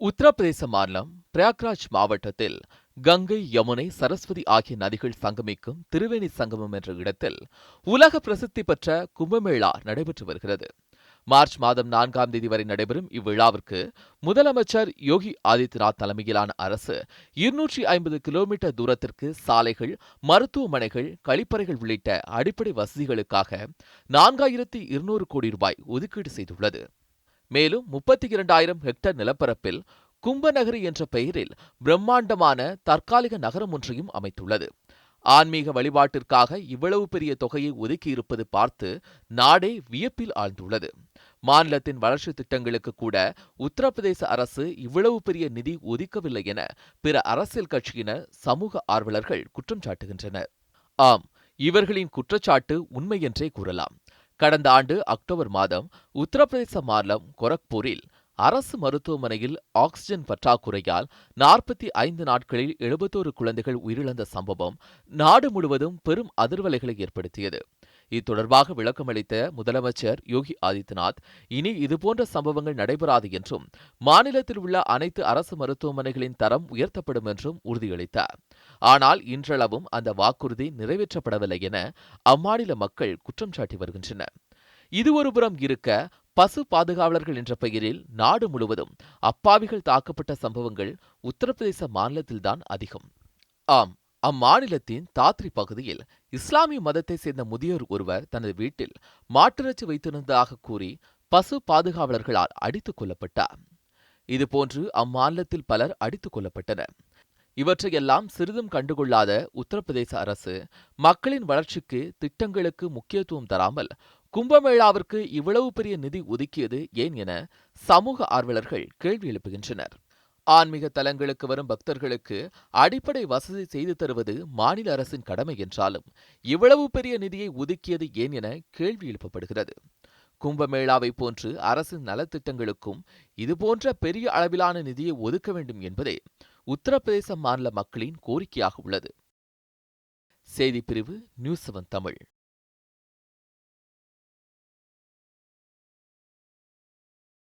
உத்தரப்பிரதேச மாநிலம் பிரயாக்ராஜ் மாவட்டத்தில் கங்கை யமுனை சரஸ்வதி ஆகிய நதிகள் சங்கமிக்கும் திருவேணி சங்கமம் என்ற இடத்தில் உலக பிரசித்தி பெற்ற கும்பமேளா நடைபெற்று வருகிறது. மார்ச் மாதம் நான்காம் தேதி வரை நடைபெறும் இவ்விழாவிற்கு முதலமைச்சர் யோகி ஆதித்யநாத் தலைமையிலான அரசு இருநூற்றி ஐம்பது கிலோமீட்டர் தூரத்திற்கு சாலைகள் மருத்துவமனைகள் கழிப்பறைகள் உள்ளிட்ட அடிப்படை வசதிகளுக்காக நான்காயிரத்தி இருநூறு கோடி ரூபாய் ஒதுக்கீடு செய்துள்ளது. மேலும் முப்பத்தி இரண்டாயிரம் ஹெக்டர் நிலப்பரப்பில் கும்பநகரி என்ற பெயரில் பிரம்மாண்டமான தற்காலிக நகரம் ஒன்றையும் அமைத்துள்ளது. ஆன்மீக வழிபாட்டிற்காக இவ்வளவு பெரிய தொகையை ஒதுக்கியிருப்பது பார்த்து நாடே வியப்பில் ஆழ்ந்துள்ளது. மாநிலத்தின் வளர்ச்சி திட்டங்களுக்கு கூட உத்தரப்பிரதேச அரசு இவ்வளவு பெரிய நிதி ஒதுக்கவில்லை என பிற அரசியல் கட்சியினர் சமூக ஆர்வலர்கள் குற்றம் சாட்டுகின்றனர். ஆம் இவர்களின் குற்றச்சாட்டு உண்மை என்றே கூறலாம். கடந்த ஆண்டு அக்டோபர் மாதம் உத்தரப்பிரதேச மாநிலம் கொரக்பூரில் அரசு மருத்துவமனையில் ஆக்சிஜன் பற்றாக்குறையால் நாற்பத்தி ஐந்து நாட்களில் எழுபத்தோரு குழந்தைகள் உயிரிழந்த சம்பவம் நாடு முழுவதும் பெரும் அதிர்வலைகளை ஏற்படுத்தியது. இத்தொடர்பாக விளக்கமளித்த முதலமைச்சர் யோகி ஆதித்யநாத் இனி இதுபோன்ற சம்பவங்கள் நடைபெறாது என்றும் மாநிலத்தில் உள்ள அனைத்து அரசு மருத்துவமனைகளின் தரம் உயர்த்தப்படும் என்றும் உறுதியளித்தார். ஆனால் இன்றளவும் அந்த வாக்குறுதி நிறைவேற்றப்படவில்லை என அம்மாநில மக்கள் குற்றம் சாட்டி வருகின்றனர். இது ஒருபுறம் இருக்க பசு பாதுகாவலர்கள் என்ற பெயரில் நாடு முழுவதும் அப்பாவிகள் தாக்கப்பட்ட சம்பவங்கள் உத்தரப்பிரதேச மாநிலத்தில்தான் அதிகம். ஆம் அம்மாநிலத்தின் தாத்ரி பகுதியில் இஸ்லாமிய மதத்தை சேர்ந்த முதியோர் ஒருவர் தனது வீட்டில் மாட்டிறைச்சி வைத்திருந்ததாக கூறி பசு பாதுகாவலர்களால் அடித்துக் கொல்லப்பட்டார். இதுபோன்று அம்மாநிலத்தில் பலர் அடித்துக் கொல்லப்பட்டனர். இவற்றையெல்லாம் சிறிதும் கண்டுகொள்ளாத உத்தரப்பிரதேச அரசு மக்களின் வளர்ச்சிக்கு திட்டங்களுக்கு முக்கியத்துவம் தராமல் கும்பமேளாவிற்கு இவ்வளவு பெரிய நிதி ஒதுக்கியது ஏன் என சமூக ஆர்வலர்கள் கேள்வி எழுப்புகின்றனர். ஆன்மீக தலங்களுக்கு வரும் பக்தர்களுக்கு அடிப்படை வசதி செய்து தருவது மாநில அரசின் கடமை என்றாலும் இவ்வளவு பெரிய நிதியை ஒதுக்கியது ஏன் என கேள்வி எழுப்பப்படுகிறது. கும்பமேளாவை போன்று அரசின் நலத்திட்டங்களுக்கும் இதுபோன்ற பெரிய அளவிலான நிதியை ஒதுக்க வேண்டும் என்பதே உத்தரப்பிரதேச மாநில மக்களின் கோரிக்கையாக உள்ளது. செய்திப்பிரிவு நியூஸ் செவன் தமிழ்.